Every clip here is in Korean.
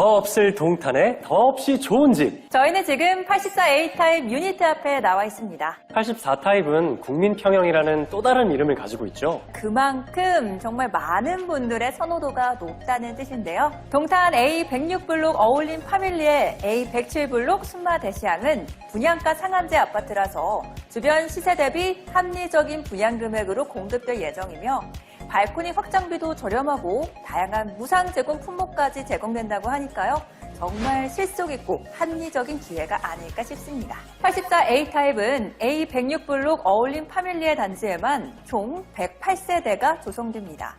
더 없을 동탄에 더 없이 좋은 집. 저희는 지금 84A 타입 유니트 앞에 나와 있습니다. 84타입은 국민평형이라는 또 다른 이름을 가지고 있죠. 그만큼 정말 많은 분들의 선호도가 높다는 뜻인데요. 동탄 A106블록 어울림 파밀리의 A107블록 순마 대시양은 분양가 상한제 아파트라서 주변 시세 대비 합리적인 분양 금액으로 공급될 예정이며 발코니 확장비도 저렴하고 다양한 무상 제공 품목까지 제공된다고 하니까요. 정말 실속 있고 합리적인 기회가 아닐까 싶습니다. 84A 타입은 A106 블록 어울림 파밀리의 단지에만 총 108세대가 조성됩니다.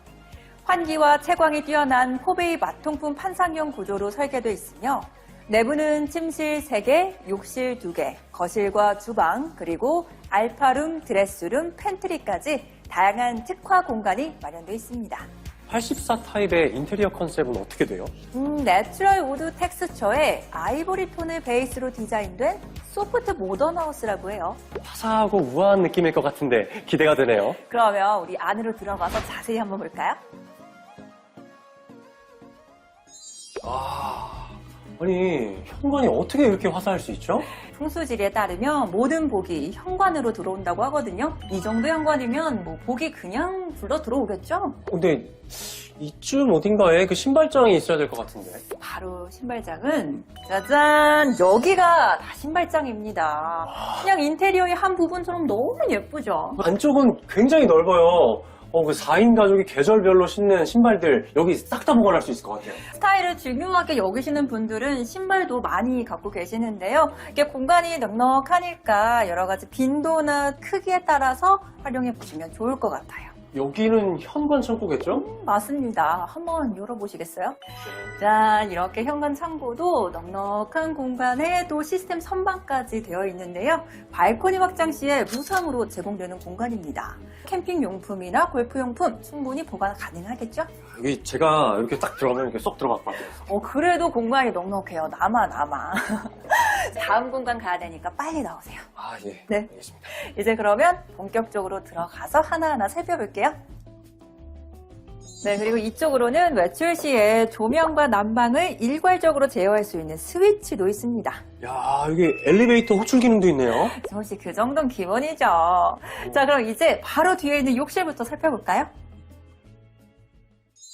환기와 채광이 뛰어난 포베이 마통품 판상형 구조로 설계되어 있으며 내부는 침실 3개, 욕실 2개, 거실과 주방, 그리고 알파룸, 드레스룸, 팬트리까지 다양한 특화 공간이 마련되어 있습니다. 84타입의 인테리어 컨셉은 어떻게 돼요? 음, 내추럴 우드 텍스처에 아이보리 톤을 베이스로 디자인된 소프트 모던 하우스라고 해요. 화사하고 우아한 느낌일 것 같은데 기대가 되네요. 그러면 우리 안으로 들어가서 자세히 한번 볼까요? 아 니, 현관이 어떻게 이렇게 화사할 수 있죠? 풍수지리에 따르면 모든 복이 현관으로 들어온다고 하거든요. 이 정도 현관이면 뭐 복이 그냥 불러 들어오겠죠? 근데 이쯤 어딘가에 그 신발장이 있어야 될 것 같은데. 바로 신발장은 짜잔 여기가 다 신발장입니다. 그냥 인테리어의 한 부분처럼 너무 예쁘죠. 안쪽은 굉장히 넓어요. 어, 그 4인 가족이 계절별로 신는 신발들 여기 싹 다 보관할 수 있을 것 같아요. 스타일을 중요하게 여기시는 분들은 신발도 많이 갖고 계시는데요. 이게 공간이 넉넉하니까 여러 가지 빈도나 크기에 따라서 활용해 보시면 좋을 것 같아요. 여기는 현관 창고겠죠? 맞습니다. 한번 열어보시겠어요? 짠, 이렇게 현관 창고도 넉넉한 공간에 또 시스템 선반까지 되어 있는데요. 발코니 확장 시에 무상으로 제공되는 공간입니다. 캠핑 용품이나 골프 용품 충분히 보관 가능하겠죠? 여기 제가 이렇게 딱 들어가면 이렇게 쏙 들어갈 것 같아요. 어, 그래도 공간이 넉넉해요. 남아, 남아. 다음 공간 가야 되니까 빨리 나오세요. 아, 예. 네. 알겠습니다. 이제 그러면 본격적으로 들어가서 하나하나 살펴볼게요. 네, 그리고 이쪽으로는 외출 시에 조명과 난방을 일괄적으로 제어할 수 있는 스위치도 있습니다. 야, 여기 엘리베이터 호출 기능도 있네요. 혹시 그 정도는 기본이죠. 자, 그럼 이제 바로 뒤에 있는 욕실부터 살펴볼까요?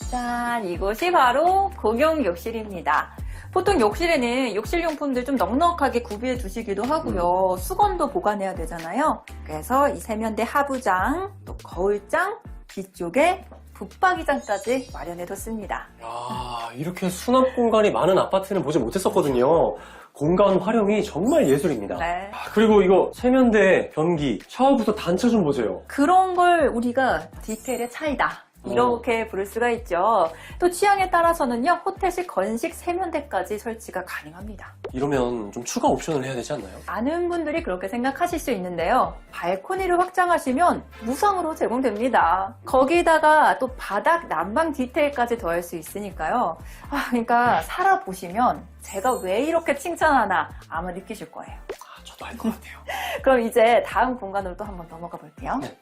짠, 이곳이 바로 공용 욕실입니다. 보통 욕실에는 욕실 용품들 좀 넉넉하게 구비해 두시기도 하고요. 수건도 보관해야 되잖아요. 그래서 이 세면대 하부장, 또 거울장, 뒤쪽에 붙박이장까지 마련해 뒀습니다. 야, 이렇게 수납 공간이 많은 아파트는 보지 못했었거든요. 공간 활용이 정말 예술입니다. 네. 아, 그리고 이거 세면대, 변기, 샤워부터 단차 좀 보세요. 그런 걸 우리가 디테일의 차이다. 이렇게 부를 수가 있죠. 또 취향에 따라서는요, 호텔식 건식 세면대까지 설치가 가능합니다. 이러면 좀 추가 옵션을 해야 되지 않나요? 많은 분들이 그렇게 생각하실 수 있는데요. 발코니를 확장하시면 무상으로 제공됩니다. 거기다가 또 바닥 난방 디테일까지 더할 수 있으니까요. 아, 그러니까 살아보시면 제가 왜 이렇게 칭찬하나 아마 느끼실 거예요. 아, 저도 알 것 같아요. 그럼 이제 다음 공간으로 또 한번 넘어가 볼게요. 네.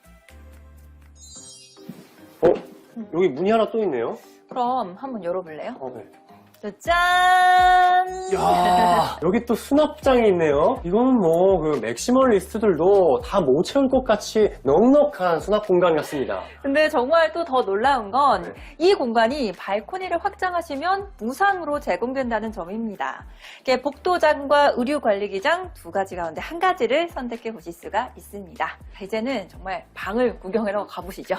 어? 여기 문이 하나 또 있네요. 그럼 한번 열어볼래요? 어, 네. 짠! 야 여기 또 수납장이 있네요. 이거는 뭐, 그, 맥시멀리스트들도 다 못 채울 것 같이 넉넉한 수납 공간 같습니다. 근데 정말 또 더 놀라운 건 네. 이 공간이 발코니를 확장하시면 무상으로 제공된다는 점입니다. 이게 복도장과 의류관리기장 두 가지 가운데 한 가지를 선택해 보실 수가 있습니다. 이제는 정말 방을 구경하러 가보시죠.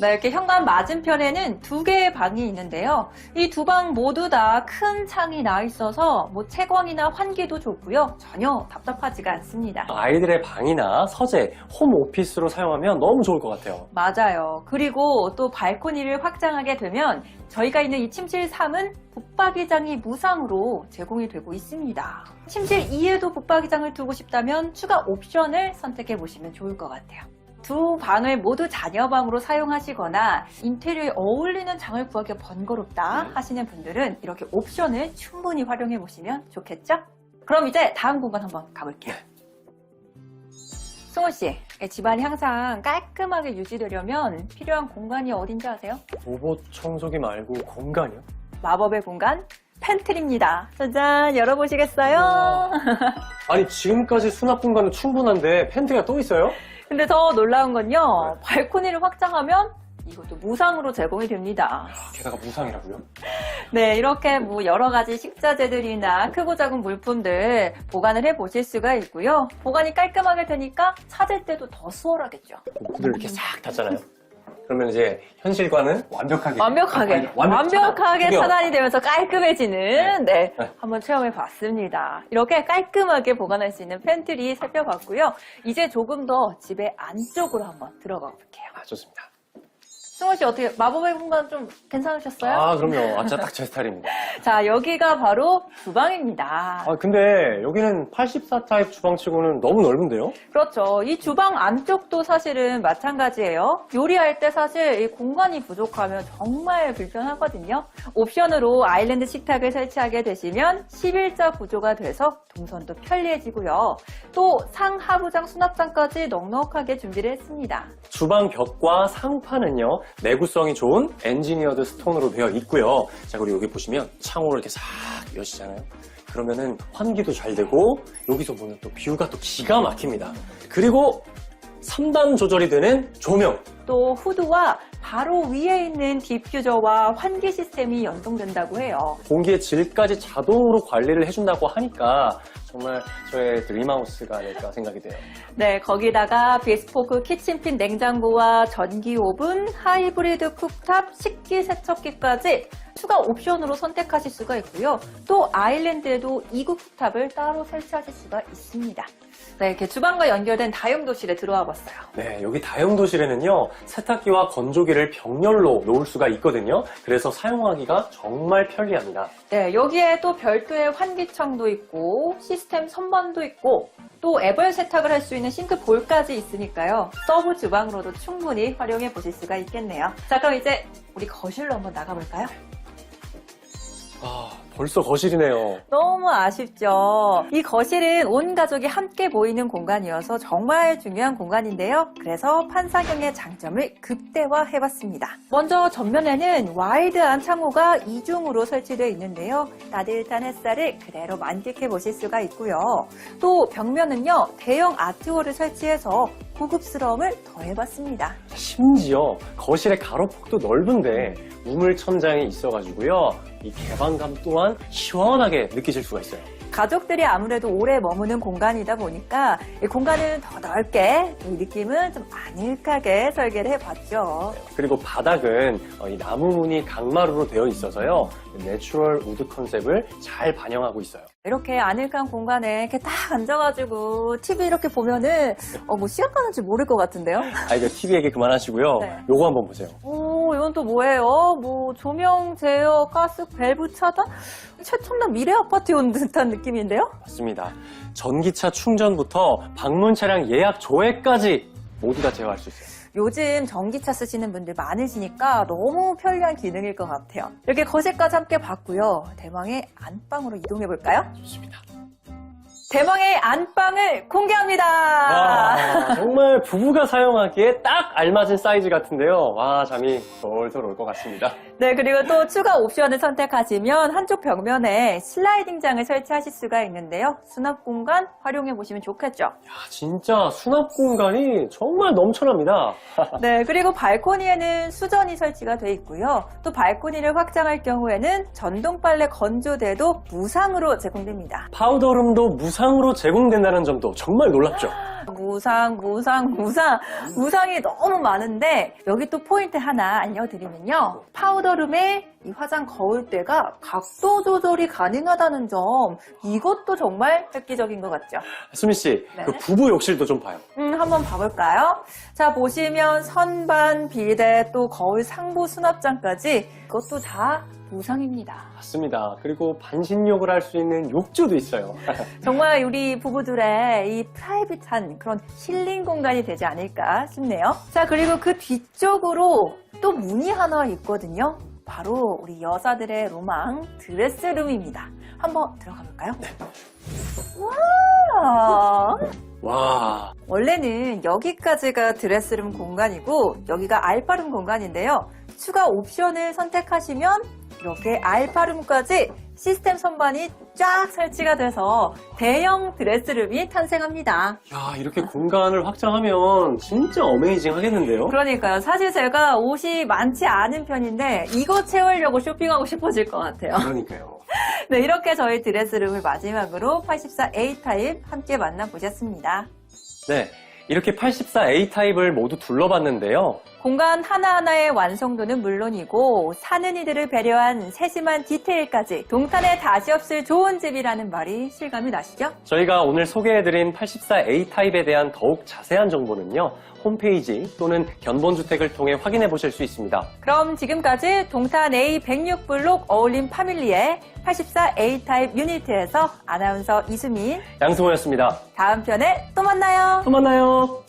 네, 이렇게 현관 맞은편에는 두 개의 방이 있는데요. 이 두 방 모두 다 큰 창이 나 있어서 뭐 채광이나 환기도 좋고요. 전혀 답답하지가 않습니다. 아이들의 방이나 서재, 홈 오피스로 사용하면 너무 좋을 것 같아요. 맞아요. 그리고 또 발코니를 확장하게 되면 저희가 있는 이 침실 3은 붙박이장이 무상으로 제공이 되고 있습니다. 침실 2에도 붙박이장을 두고 싶다면 추가 옵션을 선택해 보시면 좋을 것 같아요. 두 방을 모두 자녀 방으로 사용하시거나 인테리어에 어울리는 장을 구하기 번거롭다 하시는 분들은 이렇게 옵션을 충분히 활용해 보시면 좋겠죠? 그럼 이제 다음 공간 한번 가볼게요. 승호 씨, 집안이 항상 깔끔하게 유지되려면 필요한 공간이 어딘지 아세요? 로봇 청소기 말고 공간이요? 마법의 공간 팬트리입니다. 짜잔, 열어보시겠어요? 아니 지금까지 수납 공간은 충분한데 팬트가 또 있어요? 근데 더 놀라운 건요, 발코니를 확장하면 이것도 무상으로 제공이 됩니다. 아, 게다가 무상이라고요? 네, 이렇게 뭐 여러 가지 식자재들이나 크고 작은 물품들 보관을 해 보실 수가 있고요. 보관이 깔끔하게 되니까 찾을 때도 더 수월하겠죠. 문을 이렇게 싹 닫잖아요. 그러면 이제 현실과는 완벽하게 완벽하게, 완벽 완벽하게 차단. 차단이 되면서 깔끔해지는, 네, 네. 한번 체험해 봤습니다. 이렇게 깔끔하게 보관할 수 있는 팬트리 살펴봤고요. 이제 조금 더 집의 안쪽으로 한번 들어가 볼게요. 아, 좋습니다. 승호 씨 어떻게 마법의 공간 좀 괜찮으셨어요? 아 그럼요. 아, 진짜 딱 제 스타일입니다. 자, 여기가 바로 주방입니다. 아 근데 여기는 84 타입 주방치고는 너무 넓은데요? 그렇죠. 이 주방 안쪽도 사실은 마찬가지예요. 요리할 때 사실 이 공간이 부족하면 정말 불편하거든요. 옵션으로 아일랜드 식탁을 설치하게 되시면 11자 구조가 돼서 동선도 편리해지고요. 또 상하부장 수납장까지 넉넉하게 준비를 했습니다. 주방 벽과 상판은요 내구성이 좋은 엔지니어드 스톤으로 되어 있고요. 자 그리고 여기 보시면 창호를 이렇게 싹 여시잖아요. 그러면은 환기도 잘 되고 여기서 보는 또 뷰가 또 기가 막힙니다. 그리고 3단 조절이 되는 조명. 또 후드와 바로 위에 있는 디퓨저와 환기 시스템이 연동된다고 해요. 공기의 질까지 자동으로 관리를 해준다고 하니까 정말 저의 드림하우스가 아닐까 생각이 돼요. 네, 거기다가 비스포크 키친핀 냉장고와 전기 오븐, 하이브리드 쿡탑, 식기 세척기까지 추가 옵션으로 선택하실 수가 있고요. 또 아일랜드에도 이국 쿡탑을 따로 설치하실 수가 있습니다. 네, 이렇게 주방과 연결된 다용도실에 들어와 봤어요. 네, 여기 다용도실에는요, 세탁기와 건조기를 병렬로 놓을 수가 있거든요. 그래서 사용하기가 정말 편리합니다. 네, 여기에 또 별도의 환기창도 있고 시스템 선반도 있고 또 애벌 세탁을 할 수 있는 싱크 볼까지 있으니까요. 서브 주방으로도 충분히 활용해 보실 수가 있겠네요. 자, 그럼 이제 우리 거실로 한번 나가볼까요? 아, 벌써 거실이네요. 너무 아쉽죠. 이 거실은 온 가족이 함께 모이는 공간이어서 정말 중요한 공간인데요. 그래서 판사경의 장점을 극대화해봤습니다. 먼저 전면에는 와이드한 창호가 이중으로 설치되어 있는데요. 따뜻한 햇살을 그대로 만끽해 보실 수가 있고요. 또 벽면은요, 대형 아트월을 설치해서 고급스러움을 더해봤습니다. 심지어 거실의 가로폭도 넓은데 우물 천장이 있어가지고요. 이 개방감 또한 시원하게 느끼실 수가 있어요. 가족들이 아무래도 오래 머무는 공간이다 보니까 이 공간을 더 넓게 이 느낌은 좀 아늑하게 설계를 해봤죠. 그리고 바닥은 어, 이 나무 무늬 강마루로 되어 있어서요. 내추럴 우드 컨셉을 잘 반영하고 있어요. 이렇게 아늑한 공간에 이렇게 딱 앉아가지고 TV 이렇게 보면은 어, 뭐 시간 가는지 모를 것 같은데요? 아, 이거 TV 얘기 그만하시고요. 네. 요거 한번 보세요. 오, 이건 또 뭐예요? 뭐 조명, 제어, 가스, 밸브 차단? 최첨단 미래 아파트에 온 듯한 느낌인데요? 맞습니다. 전기차 충전부터 방문 차량 예약 조회까지 모두 다 제어할 수 있어요. 요즘 전기차 쓰시는 분들 많으시니까 너무 편리한 기능일 것 같아요. 이렇게 거실까지 함께 봤고요. 대망의 안방으로 이동해 볼까요? 좋습니다. 대망의 안방을 공개합니다. 와, 정말 부부가 사용하기에 딱 알맞은 사이즈 같은데요. 와, 잠이 솔솔 올것 같습니다. 네, 그리고 또 추가 옵션을 선택하시면 한쪽 벽면에 슬라이딩장을 설치하실 수가 있는데요. 수납 공간 활용해 보시면 좋겠죠. 야, 진짜 수납 공간이 정말 넘쳐납니다. 네, 그리고 발코니에는 수전이 설치가 돼 있고요. 또 발코니를 확장할 경우에는 전동 빨래 건조대도 무상으로 제공됩니다. 파우더룸도 무상으로 제공된다는 점도 정말 놀랍죠. 무상, 무상, 무상, 무상이 너무 많은데 여기 또 포인트 하나 알려드리면요. 파우더 룸에 이 화장 거울대가 각도 조절이 가능하다는 점 이것도 정말 획기적인 것 같죠. 수미 씨, 네. 그 부부 욕실도 좀 봐요. 음, 한번 봐볼까요? 자, 보시면 선반, 비대, 또 거울 상부 수납장까지 이것도 다 무상입니다. 맞습니다. 그리고 반신욕을 할 수 있는 욕조도 있어요. 정말 우리 부부들의 이 프라이빗한 그런 힐링 공간이 되지 않을까 싶네요. 자, 그리고 그 뒤쪽으로 또 문이 하나 있거든요. 바로 우리 여자들의 로망 드레스룸입니다. 한번 들어가 볼까요? 와! 와, 원래는 여기까지가 드레스룸 공간이고 여기가 알바룸 공간인데요. 추가 옵션을 선택하시면 이렇게 알파룸까지 시스템 선반이 쫙 설치가 돼서 대형 드레스룸이 탄생합니다. 야, 이렇게 공간을 확장하면 진짜 어메이징 하겠는데요? 그러니까요. 사실 제가 옷이 많지 않은 편인데 이거 채우려고 쇼핑하고 싶어질 것 같아요. 그러니까요. 네, 이렇게 저희 드레스룸을 마지막으로 84A 타입 함께 만나보셨습니다. 네. 이렇게 84A 타입을 모두 둘러봤는데요. 공간 하나하나의 완성도는 물론이고 사는 이들을 배려한 세심한 디테일까지 동탄에 다시 없을 좋은 집이라는 말이 실감이 나시죠? 저희가 오늘 소개해드린 84A 타입에 대한 더욱 자세한 정보는요. 홈페이지 또는 견본주택을 통해 확인해 보실 수 있습니다. 그럼 지금까지 동탄 A106 블록 어울림 파밀리의 84A 타입 유니트에서 아나운서 이수민 양승호였습니다. 다음 편에 또 만나요. 또 만나요.